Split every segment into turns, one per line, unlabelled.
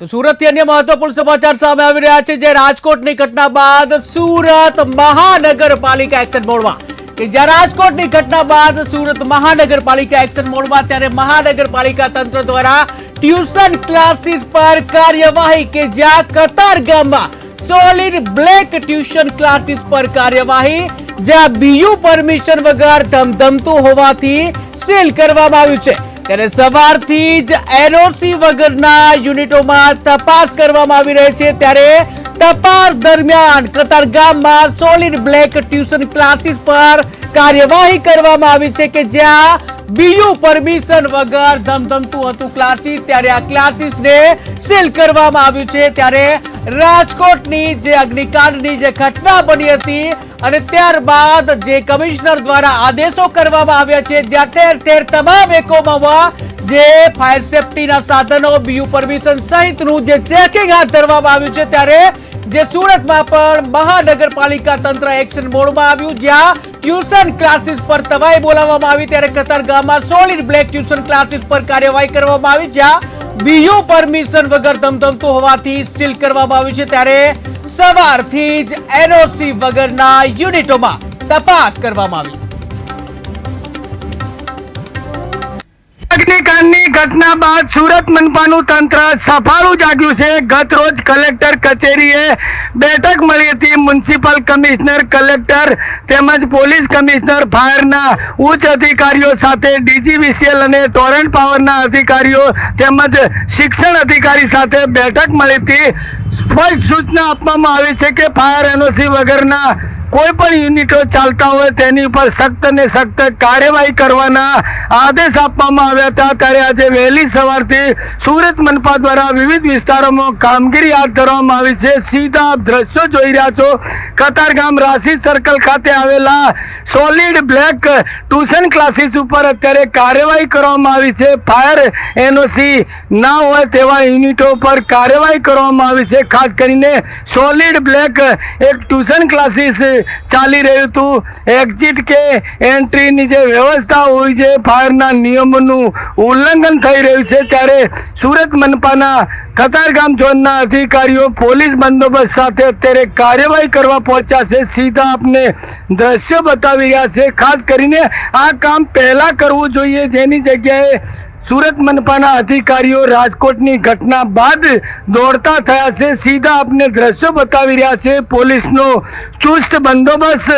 તો સુરતથી અન્ય મહત્વપૂર્ણ સમાચાર સામે આવી રહ્યા છે, જે રાજકોટની ઘટના બાદ સુરત મહાનગરપાલિકા એક્શન મોડમાં. કે જ્યાં રાજકોટની ઘટના બાદ સુરત મહાનગરપાલિકા એક્શન મોડમાં, ત્યારે મહાનગરપાલિકા તંત્ર દ્વારા ટ્યુશન ક્લાસીસ પર કાર્યવાહી કે જ્યાં કતાર ગામમાં સોલિડ બ્લેક ટ્યુશન ક્લાસીસ પર કાર્યવાહી, જ્યાં બીયુ પરમિશન વગર ધમધમતું હોવાથી સીલ કરવામાં આવ્યું છે. ત્યારે સવારથી જ એનઓસી વગરના યુનિટોમાં તપાસ કરવામાં આવી રહી છે. ત્યારે તપાસ દરમિયાન કતારગામમાં સોલિડ બ્લેક ટ્યુશન ક્લાસીસ પર કાર્યવાહી કરવામાં આવી છે કે જ્યાં બીયુ પરમિશન વગર ધમધમતું હતું ક્લાસીસ ત્યારે આ ક્લાસીસને સીલ કરવામાં આવ્યું છે. ત્યારે રાજકોટની જે અગ્નિકાંડની જે ઘટના બની હતી અને ત્યારબાદ જે કમિશનર દ્વારા આદેશો કરવામાં આવ્યા છે, જ્યાં ઠેર ઠેર તમામ એકમોમાં જે ફાયર સેફટીના સાધનો, બીયુ પરમિશન સહિતનું જે ચેકિંગ હાથ ધરવામાં આવ્યું છે, ત્યારે જે સુરતમાં પણ મહાનગરપાલિકા તંત્ર એક્શન મોડમાં આવ્યું, જ્યાં ટ્યુશન ક્લાસીસ પર તવાઈ બોલાવવામાં આવી, ત્યારે કતારગામમાં સોલિડ બ્લેક ટ્યુશન ક્લાસીસ પર કાર્યવાહી કરવામાં આવી, જ્યાં બીયુ પરમિશન વગર ધમધમતું હોવાથી સીલ કરવામાં આવ્યું છે ત્યારે સવારથી જ એનઓસી વગરના યુનિટોમાં તપાસ કરવામાં આવી.
અગ્નિકાંડની ઘટના બાદ સુરત મનપાનું તંત્ર સફાળું જાગ્યું છે. ગત રોજ કલેક્ટર કચેરીએ બેઠક મળી હતી. મ્યુનિસિપલ કમિશનર કલેક્ટર તેમજ પોલીસ કમિશનર ફાયરના ઉચ્ચ અધિકારીઓ સાથે, ડીજીવીસીએલ અને ટોરન્ટ પાવરના અધિકારીઓ તેમજ શિક્ષણ અધિકારી સાથે બેઠક મળી હતી. સ્પષ્ટ સૂચના આપવામાં આવી છે કે ફાયર એનઓસી વગરના કોઈ પણ યુનિટો ચાલતા હોય તેની ઉપર સખ્ત અને સખ્ત કાર્યવાહી કરવાના આદેશ આપવામાં આવ્યા હતા. ત્યારે આજે વહેલી સવારથી સુરત મનપા દ્વારા વિવિધ વિસ્તારોમાં કામગીરી હાથ ધરવામાં આવી છે. સીધા આપ દ્રશ્યો જોઈ રહ્યા છો. કતારગામ રાશિ સર્કલ ખાતે આવેલા સોલિડ બ્લેક ટ્યુશન ક્લાસીસ ઉપર અત્યારે કાર્યવાહી કરવામાં આવી છે. ફાયર એનઓસી ના હોય તેવા યુનિટો પર કાર્યવાહી કરવામાં આવી છે. ખાસ કરીને સોલિડ બ્લેક એક ટ્યુશન ક્લાસીસ ચાલી રહ્યું હતું. એક્ઝિટ કે એન્ટ્રીની જે વ્યવસ્થા હોય છે ફાયરના નિયમોનું ઉલ્લંઘન થઈ રહ્યું છે, ત્યારે સુરત મનપાના કતારગામ ઝોનના અધિકારીઓ, પોલીસ બંદોબસ્ત સાથે અત્યારે કાર્યવાહી કરવા પહોંચ્યા છે. સીધા આપને દ્રશ્યો બતાવી રહ્યા છે. ખાસ કરીને આ કામ પહેલાં કરવું જોઈએ. જેની જગ્યાએ સુરત મનપાના અધિકારીઓ રાજકોટની ઘટના બાદ દોડતા થયા છે. સીધા આપને દ્રશ્યો બતાવી રહ્યા છે. પોલીસનો ચુસ્ત બંદોબસ્ત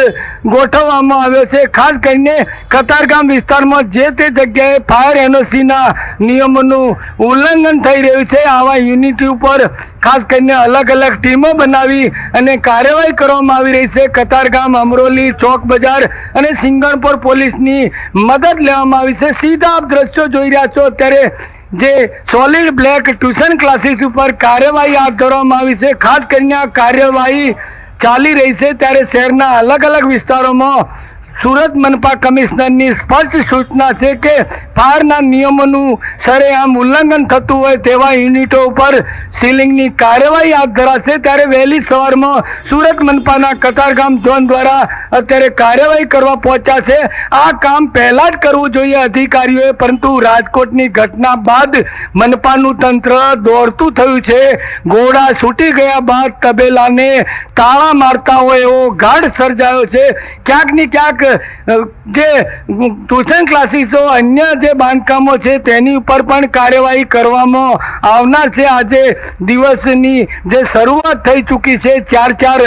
ગોઠવવામાં આવ્યો છે. ખાસ કરીને કતારગામ વિસ્તારમાં જે તે જગ્યાએ ફાયર એનઓસીના નિયમોનું ઉલ્લંઘન થઈ રહ્યું છે. આવા યુનિટી ઉપર ખાસ કરીને અલગ અલગ ટીમો બનાવી અને કાર્યવાહી કરવામાં આવી રહી છે. કતારગામ, અમરોલી, ચોક બજાર અને સિંગણપુર પોલીસની મદદ લેવામાં આવી છે. સીધા આપ દ્રશ્યો જોઈ રહ્યા છો. અત્યારે જે સોલિડ બ્લેક ટ્યુશન ક્લાસીસ ઉપર કાર્યવાહી હાથ ધરવામાં આવી છે. ખાસ કરીને આ કાર્યવાહી ચાલી રહી છે. ત્યારે શહેરના અલગ અલગ વિસ્તારોમાં સુરત મનપા કમિશનરની સ્પષ્ટ સૂચના છે કે ફાયરના નિયમોનું સરેઆમ ઉલ્લંઘન થતું હોય તેવા યુનિટો ઉપર સીલિંગની કાર્યવાહી હાથ ધરાશે. ત્યારે વહેલી સવારમાં સુરત મનપાના કતારગામ ઝોન દ્વારા અત્યારે કાર્યવાહી કરવા પહોંચ્યા છે. આ કામ પહેલાં જ કરવું જોઈએ અધિકારીઓએ, પરંતુ રાજકોટની ઘટના બાદ મનપાનું તંત્ર દોડતું થયું છે. ઘોડા છૂટી ગયા બાદ તબેલાને તાળા મારતા હોય એવો ગાઢ સર્જાયો છે. ક્યાંક ને ક્યાંક જે ટ્યુશન ક્લાસીસો, અન્ય જે બાંધકામો છે, તેની ઉપર પણ કાર્યવાહી કરવામાં આવનાર છે. આજે દિવસની જે શરૂઆત થઈ ચૂકી છે, ચાર ચાર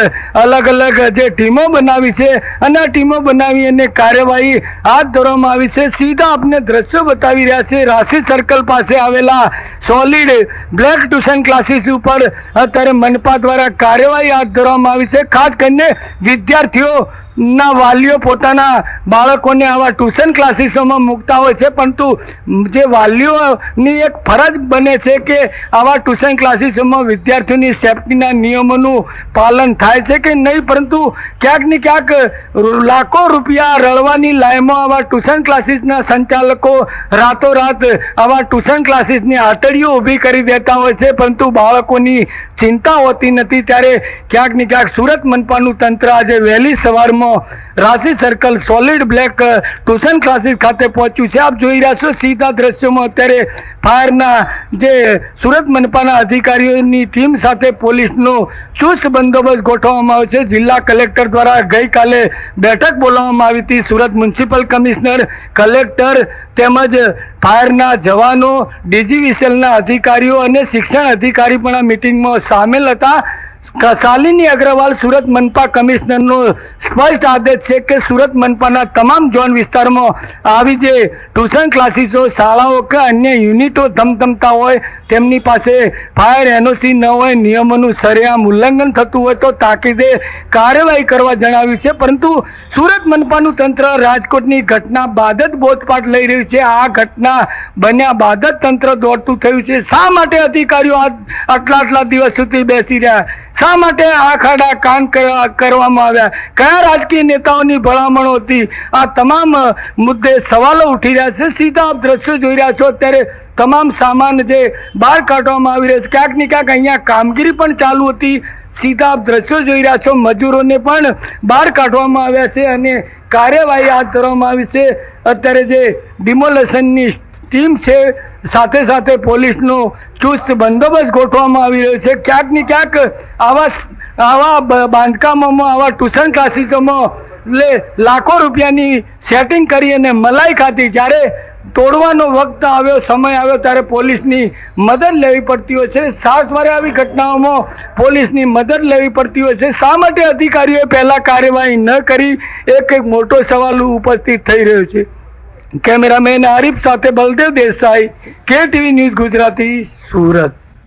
અલગ અલગ જે ટીમો બનાવી છે અને આ ટીમો બનાવી અને કાર્યવાહી હાથ ધરવામાં આવી છે. સીધા આપને દ્રશ્યો બતાવી રહ્યા છે. રાશિ સર્કલ પાસે આવેલા સોલિડ બ્લેક ટ્યુશન ક્લાસીસ ઉપર અત્યારે મનપા દ્વારા કાર્યવાહી હાથ ધરવામાં આવી છે. ખાસ કરીને વિદ્યાર્થીઓના વાલીઓ પોતાના બાળકોને આવા ટ્યુશન ક્લાસીસોમાં મૂકતા હોય છે, પરંતુ જે વાલીઓની એક ફરજ બને છે કે આવા ટ્યુશન ક્લાસીસોમાં વિદ્યાર્થીઓની સેફટીના નિયમોનું પાલન થાય છે કે નહીં, પરંતુ ક્યાંક ને ક્યાંક લાખો રૂપિયા રળવાની લાઈમાં આવા ટ્યુશન ક્લાસીસના સંચાલકો રાતોરાત આવા ટ્યુશન ક્લાસીસની આતળીઓ ઊભી કરી દેતા હોય છે, પરંતુ બાળકોની ચિંતા હોતી નથી. ત્યારે ક્યાંક ને ક્યાંક સુરત મનપાનું તંત્ર આજે વહેલી સવારમાં Rashi circle circle Solid Black tuition classes ખાતે પહોંચ્યું છે. આપ જોઈ રહ્યા છો, સીધા દ્રશ્યોમાં અત્યારે ફાયરના જે સુરત મનપાના અધિકારીઓની ટીમ સાથે પોલીસનો ચુસ્ત બંદોબસ્ત ગોઠવવામાં આવ્યો છે. જિલ્લા કલેક્ટર દ્વારા ગઈકાલે બેઠક બોલાવવામાં આવી હતી. સુરત મ્યુનિસિપલ કમિશનર, કલેક્ટર તેમજ ફાયરના જવાનો, ડીજીવીસીએલના અધિકારીઓ અને શિક્ષણ અધિકારી પણ આ મિટિંગમાં સામેલ હતા. શાલિની અગ્રવાલ સુરત મનપા કમિશનરનો સ્પષ્ટ આદેશ છે કે સુરત મનપાના તમામ ઝોન વિસ્તારમાં આવી જે ટ્યુશન ક્લાસીસો, શાળાઓ કે અન્ય યુનિટો ધમધમતા હોય, તેમની પાસે ફાયર એનઓસી ન હોય, નિયમોનું સરેઆમ ઉલ્લંઘન થતું હોય તો તાકીદે કાર્યવાહી કરવા જણાવ્યું છે. પરંતુ સુરત મનપાનું તંત્ર રાજકોટની ઘટના બાદ જ બોધપાઠ લઈ રહ્યું છે. આ ઘટના બન્યા બાદ જ તંત્ર દોડતું થયું છે. શા માટે અધિકારીઓ આટલા આટલા દિવસ સુધી બેસી રહ્યા? શા માટે આ ખાડા કાન કરવા- કરવામાં આવ્યા? કયા રાજકીય નેતાઓની ભલામણો હતી? આ તમામ મુદ્દે સવાલો ઉઠી રહ્યા છે. સીધા આપ દ્રશ્યો જોઈ રહ્યા છો. અત્યારે તમામ સામાન જે બહાર કાઢવામાં આવી રહ્યો છે. ક્યાંક ને ક્યાંક અહીંયા કામગીરી પણ ચાલુ હતી. સીધા દ્રશ્યો જોઈ રહ્યા છો. મજૂરોને પણ બહાર કાઢવામાં આવ્યા છે અને કાર્યવાહી હાથ ધરવામાં આવી છે. અત્યારે જે ડિમોલેશનની ટીમ છે, સાથે સાથે પોલીસનો ચુસ્ત બંદોબસ્ત ગોઠવવામાં આવી રહ્યો છે. ક્યાંક ને ક્યાંક આવા આવા બાંધકામોમાં, આવા ટ્યુશન ક્લાસીસોમાં લે, લાખો રૂપિયાની સેટિંગ કરી અને મલાઈ ખાધી. જ્યારે તોડવાનો વખત આવ્યો, સમય આવ્યો, ત્યારે પોલીસની મદદ લેવી પડતી હોય છે. સાસવારે આવી ઘટનાઓમાં પોલીસની મદદ લેવી પડતી હોય છે. શા માટે અધિકારીઓએ પહેલાં કાર્યવાહી ન કરી? એક એક મોટો સવાલ ઉપસ્થિત થઈ રહ્યો છે. કેમેરામેન આરીફ સાથે બલદેવ દેસાઈ કે ટીવી ન્યૂઝ ગુજરાતી, સુરત.